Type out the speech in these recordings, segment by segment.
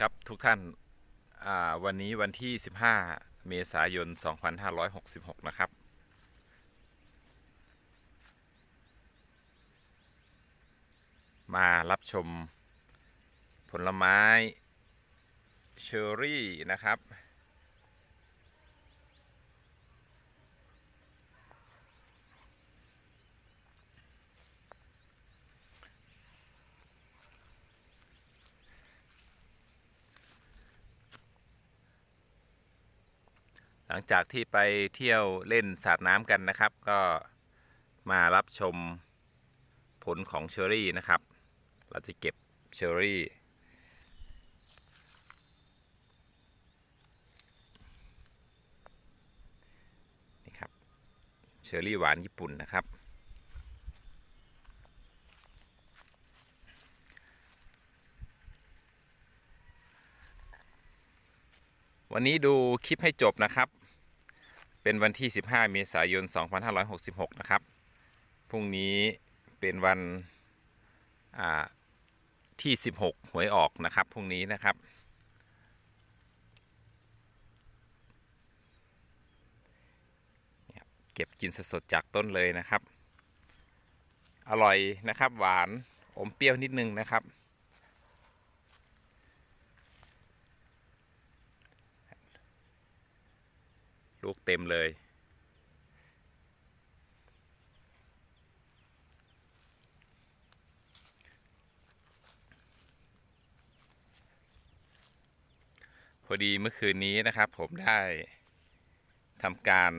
ครับทุกท่านาวันนี้วันที่ 15 เมษายน 2566 นะครับ มารับชมผลไม้เชอร์รี่นะครับ ลังจากที่ไปเที่ยวเล่นสาดน้ำกันนะครับ ก็มารับชมผลของเชอร์รี่นะครับ เราจะเก็บเชอร์รี่ นี่ครับ เชอร์รี่หวานญี่ปุ่นนะครับ วันนี้ดูคลิปให้จบนะครับ เป็นวันที่ 15 เมษายน 2566 นะครับ พรุ่งนี้เป็นวันอ่าที่ 16 หวยออกนะครับ พรุ่งนี้นะครับ เก็บกินสดๆจากต้นเลยนะครับ อร่อยนะครับ หวานอมเปรี้ยวนิดนึงนะครับ ลูกเต็มเลย พอดีเมื่อคืนนี้นะครับผมได้ทำการ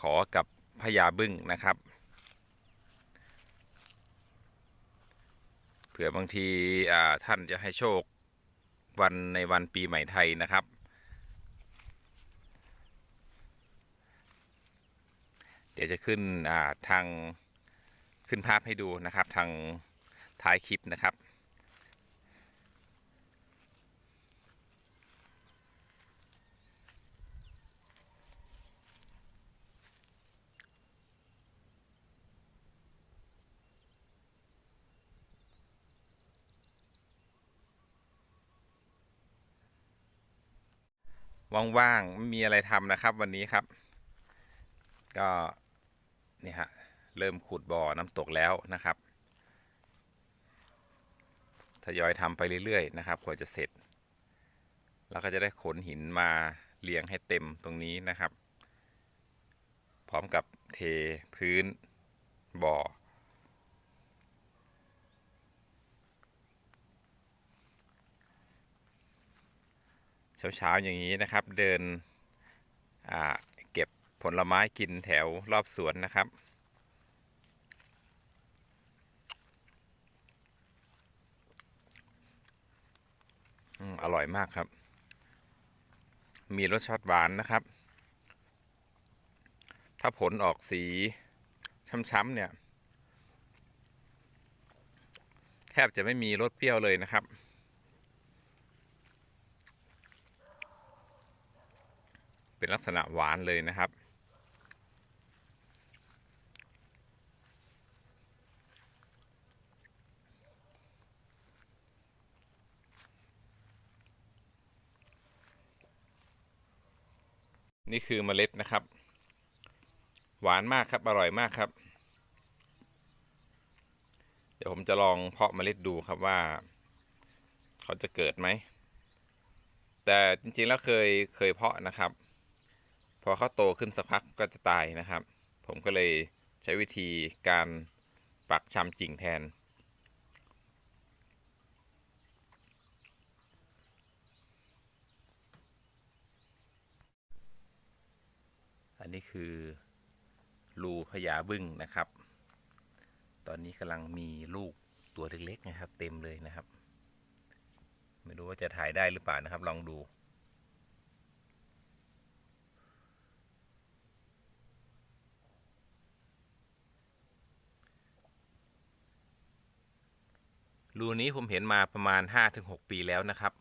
ขอกับพญาบึ้งนะครับเผื่อบางทีท่านจะให้โชควันในวันปีใหม่ไทยนะครับ ดี๋ยวจะขึ้นทางขึ้นภาพให้ดูนะครับ ทางท้ายคลิปนะครับ ว่างๆ ไม่มีอะไรทำนะครับวันนี้ครับ ก็ นี่ฮะเริ่มขุดบ่อน้ำตกแล้วนะครับทยอยทำไปเรื่อยๆนะครับกว่าจะเสร็จ แล้วก็จะได้ขนหินมาเรียงให้เต็มตรงนี้นะครับ พร้อมกับเทพื้นบ่อเช้าๆอย่างนี้นะครับเดินอ่า ผลไม้กินแถวรอบสวนนะครับ อร่อยมากครับ มีรสชาติหวานนะครับ ถ้าผลออกสีช้ำๆเนี่ย แทบจะไม่มีรสเปรี้ยวเลยนะครับเป็นลักษณะหวานเลยนะครับ นี่คือเมล็ดนะครับ หวานมากครับ อร่อยมากครับ เดี๋ยวผมจะลองเพาะเมล็ดดูครับว่า เขาจะเกิดไหม แต่จริงๆแล้วเคยเคยเพาะนะครับ พอเขาโตขึ้นสักพักก็จะตายนะครับ ผมก็เลยใช้วิธีการปักชำกิ่งแทน นนี้คือรูพญาบึ้งนะครับ ตอนนี้กำลังมีลูกตัวเล็กๆนะครับ เต็มเลยนะครับ ไม่รู้ว่าจะถ่ายได้หรือเปล่านะครับ ลองดู รูนี้ผมเห็นมาประมาณ 5-6 ปีแล้วนะครับ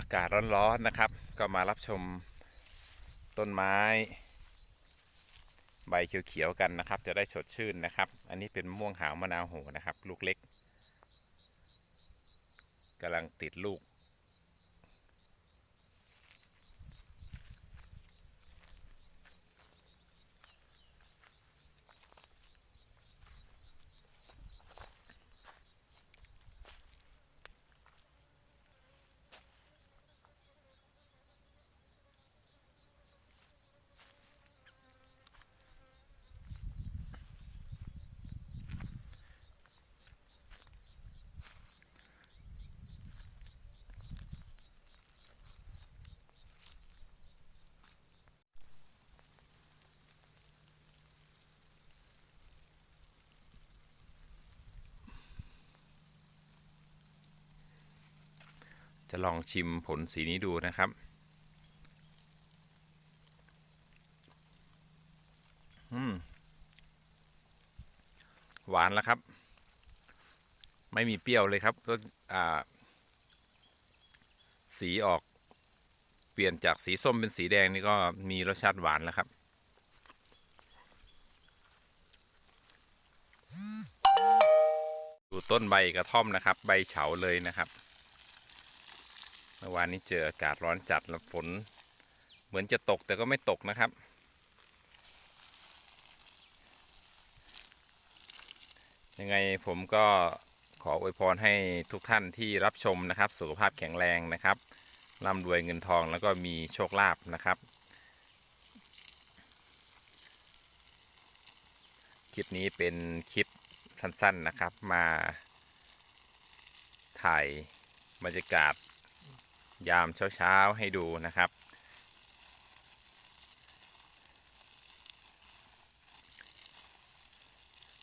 อากาศร้อนๆนะครับ ก็มารับชมต้นไม้ ใบเขียวๆกันนะครับ จะได้สดชื่นนะครับ อันนี้เป็นม่วงหาวมะนาวโหนะครับ ลูกเล็กกำลังติดลูก จะลองชิมผลสีนี้ดูนะครับ อืม หวานแล้วครับ ไม่มีเปรี้ยวเลยครับก็อ่า สีออกเปลี่ยนจากสีส้มเป็นสีแดงนี่ก็มีรสชาติหวานแล้วครับดูต้นใบกระท่อมนะครับ ใบเฉาเลยนะครับ วานนี้เจออากาศร้อนจัดแล้วฝน เหมือนจะตกแต่ก็ไม่ตกนะครับ ยังไงผมก็ขออวยพรให้ทุกท่านที่รับชมนะครับ สุขภาพแข็งแรงนะครับร่ำรวยเงินทองแล้วก็มีโชคลาภนะครับ คลิปนี้เป็นคลิปสั้นๆนะครับมาถ่ายบรรยากาศ ยามเช้าๆให้ดูนะครับ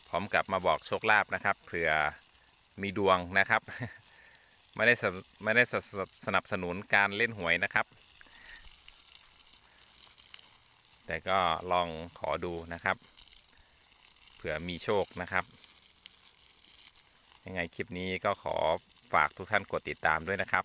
พร้อมกับมาบอกโชคลาภนะครับเผื่อมีดวงนะครับ ไม่ได้ไม่ได้สนับสนุนการเล่นหวยนะครับ แต่ก็ลองขอดูนะครับ เผื่อมีโชคนะครับ ยังไงคลิปนี้ก็ขอฝากทุกท่านกดติดตามด้วยนะครับ